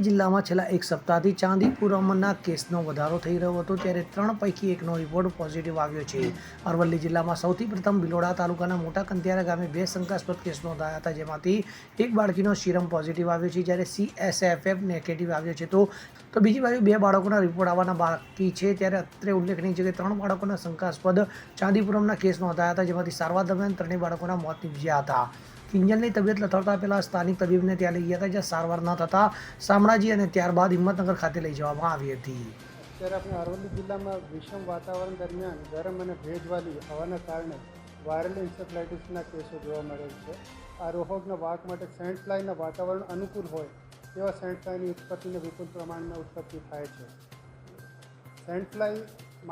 અરવલ્લી જિલ્લામાં છેલ્લા એક સપ્તાહથી ચાંદીપુરમના કેસનો વધારો થઈ રહ્યો હતો ત્યારે ત્રણ પૈકી એકનો રિપોર્ટ પોઝિટિવ આવ્યો છે. અરવલ્લી જિલ્લામાં સૌથી પ્રથમ ભિલોડા તાલુકાના મોટા કંતિયારા ગામે બે શંકાસ્પદ કેસ નોંધાયા હતા, જેમાંથી એક બાળકીનો સીરમ પોઝિટિવ આવ્યો છે, જ્યારે સીએસએફએફ નેગેટિવ આવ્યો છે. તો તો બીજી બાજુ બે બાળકોના રિપોર્ટ આવવાના બાકી છે, ત્યારે અત્રે ઉલ્લેખનીય છે કે ત્રણ બાળકોના શંકાસ્પદ ચાંદીપુરમના કેસ નોંધાયા હતા, જેમાંથી સારવાર દરમિયાન ત્રણેય બાળકોના મોત નીપજ્યા હતા. કિંજલની તબિયત લથડતા પહેલાં સ્થાનિક તબીબને ત્યાં લઈ ગયા હતા, જ્યાં સારવાર ન થતાં શામળાજી અને ત્યારબાદ હિંમતનગર ખાતે લઈ જવામાં આવી હતી. અત્યારે આપણે અરવલ્લી જિલ્લામાં વિષમ વાતાવરણ દરમિયાન ગરમ અને ભેજવાળી હવાના કારણે વાયરલ ઇન્સેફ્લાઇટિસના કેસો જોવા મળેલ છે. આ રોગના વાક માટે સેન્ટ ફ્લાયના વાતાવરણ અનુકૂળ હોય તેવા સેન્ટ ફ્લાયની ઉત્પત્તિને વિપુલ પ્રમાણમાં ઉત્પત્તિ થાય છે. સેન્ટ ફ્લાય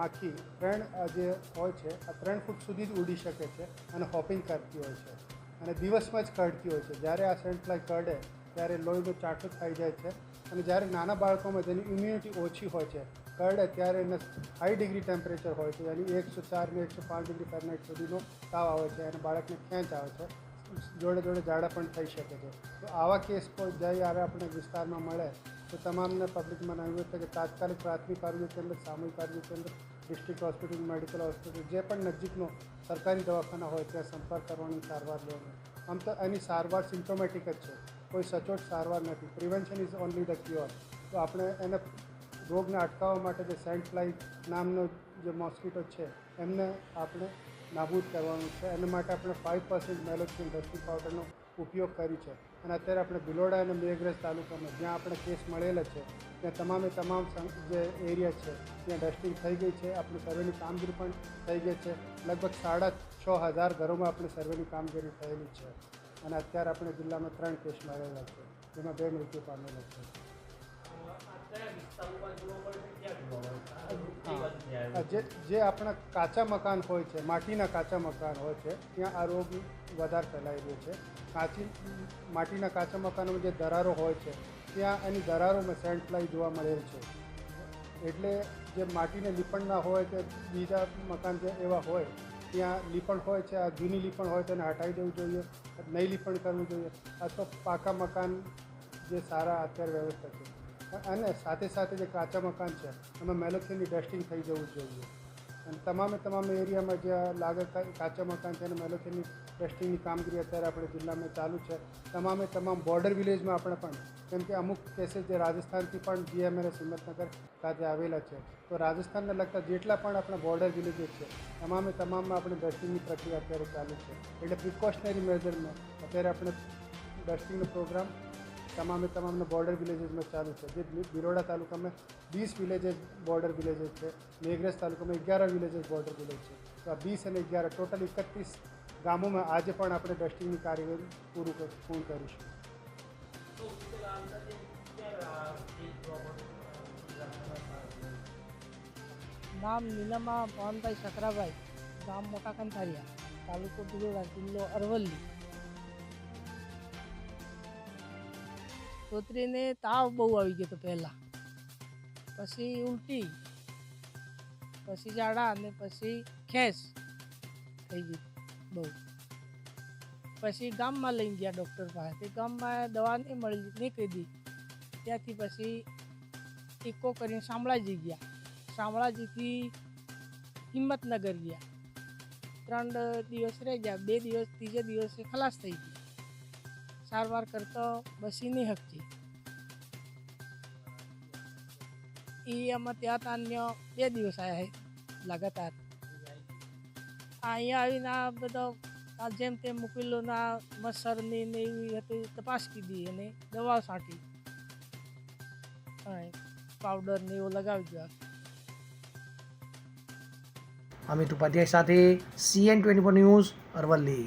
માખી ત્રણ જે હોય છે, આ ત્રણ ફૂટ સુધી જ ઉડી શકે છે અને હોપિંગ કરતી હોય છે. અને દિવસમાં જ કરડતી હોય છે. જ્યારે આ સેન્ટ કરડે ત્યારે લોહીનો ચાટો થઈ જાય છે. અને જ્યારે નાના બાળકોમાં જેની ઇમ્યુનિટી ઓછી હોય છે કરડે ત્યારે એને હાઈ ડિગ્રી ટેમ્પરેચર હોય છે. એની એકસો ચાર ને એકસો પાંચ ડિગ્રી ફેરનાઇટ સુધીનો તાવ આવે છે અને બાળકને ખેંચ આવે છે. જોડે જોડે ઝાડા પણ થઈ શકે છે. તો આવા કેસ કોઈ જ્યારે આપણે વિસ્તારમાં મળે, તો તમામને પબ્લિકમાં નવું છે કે તાત્કાલિક પ્રાથમિક આરોગ્ય કેન્દ્ર, સામૂહિક આરોગ્ય કેન્દ્ર ડિસ્ટ્રિક્ટ હોસ્પિટલ, મેડિકલ હોસ્પિટલ, જે પણ નજીકનો સરકારી દવાખાના હોય ત્યાં સંપર્ક કરવાની સારવાર લેવાની આમ તો એની સારવાર સિમ્ટોમેટિક જ છે. કોઈ સચોટ સારવાર નથી. Prevention is only the cure તો આપણે એને રોગને અટકાવવા માટે જે સેન્ટ ફ્લાય નામનો જે મોસ્કીટો છે, એમને આપણે નાબૂદ કરવાનું છે. એના માટે આપણે ફાઇવ પર્સન્ટ મેલોક્સિન ડસ્ટિંગ પાવડરનો ઉપયોગ કરી છે. અને અત્યારે આપણે ભિલોડા અને મેઘરજ તાલુકામાં જ્યાં આપણે કેસ મળેલા છે, ત્યાં તમામે તમામ જે એરિયા છે, ત્યાં ડસ્ટિંગ થઈ ગઈ છે. આપણી સર્વેની કામગીરી પણ થઈ ગઈ છે. લગભગ સાડા છ હજાર ઘરોમાં આપણે સર્વેની કામગીરી થયેલી છે. અને અત્યારે આપણે જિલ્લામાં ત્રણ કેસ મળેલા છે. જેમાં બે મૃત્યુ પામેલા છે. જે જે આપણા કાચા મકાન હોય છે, માટીના કાચા મકાન હોય છે, ત્યાં આ રોગ વધારે ફેલાઈ રહ્યો છે. કાચી, માટીના કાચા મકાનોમાં જે દરારો હોય છે, ત્યાં એની દરારોમાં સેન્ટ ફ્લાય જોવા મળેલ છે. એટલે જે માટીને લીપણના હોય કે બીજા મકાન જે એવા હોય, ત્યાં લીપણ હોય છે, આ જૂની લીપણ હોય તેને હટાવી દેવું જોઈએ નહીં લીપણ કરવું જોઈએ, અથવા પાકા મકાન જે સારા અત્યારે વ્યવસ્થા છે. અને સાથે સાથે જે કાચા મકાન છે, એમાં મેલોથિનની ડસ્ટિંગ થઈ જવું જોઈએ. અને તમામે તમામ એરિયામાં જ્યાં લાગે કાચા મકાન છે અને મેલોથીની ડસ્ટિંગની કામગીરી અત્યારે આપણે જિલ્લામાં ચાલુ છે. તમામે તમામ બોર્ડર વિલેજમાં આપણે પણ કેમ કે અમુક કેસીસ જે રાજસ્થાનથી પણ જીએમએનએસ હિંમતનગર ખાતે આવેલા છે. તો રાજસ્થાનને લગતા જેટલા પણ આપણા બોર્ડર વિલેજીસ છે, તમામે તમામમાં આપણે ડસ્ટિંગની પ્રક્રિયા અત્યારે ચાલુ છે. એટલે પ્રિકોશનરી મેજરમાં અત્યારે આપણે ડસ્ટિંગનો પ્રોગ્રામ તમામે તમામને બોર્ડર વિલેજીસમાં ચાલુ છે. જે બિરોડા તાલુકામાં વીસ વિલેજીસ બોર્ડર વિલેજીસ છે. મેઘરજ તાલુકામાં અગિયાર વિલેજીસ બોર્ડર વિલેજ છે. તો આ વીસ અને અગિયાર ટોટલ એકત્રીસ ગામોમાં આજે પણ આપણે ડસ્ટિંગની કાર્યવાહી પૂરું કર- પૂર્ણ કરીશું. નામ નીલમા પવનભાઈ સકરાભાઈ ગામ મોટા કંથારિયા તાલુકો બિલોડા જિલ્લો અરવલ્લી. છોકરીને તાવ બહુ આવી ગયો હતો પહેલાં. પછી ઉલટી, પછી ઝાડા અને પછી ખેસ થઈ ગઈ બહુ. પછી ગામમાં લઈને ગયા ડૉક્ટર પાસે. તે ગામમાં દવા નહીં મળી નહીં કીધી ત્યાંથી પછી ઇકો કરીને શામળાજી ગયા. શામળાજીથી હિંમતનગર ગયા. ત્રણ દિવસ રહી ગયા. બે દિવસ, ત્રીજે દિવસે ખલાસ થઈ ગઈ સારવાર કરતો બસી નહીં હકતી એ અમે ત્યાં તાન્ય બે દિવસ આવ્યા લગાતાર. અહીંયા આવીને આ બધો આ જેમ તેમ મૂકેલો ના મચ્છરની ને એવી હતી તપાસ કીધી અને દવા છાંટી. પાવડર ને એવું લગાવી દીધા. અમિત ઉપાધ્યાય સાથે CN twenty four news Aravalli.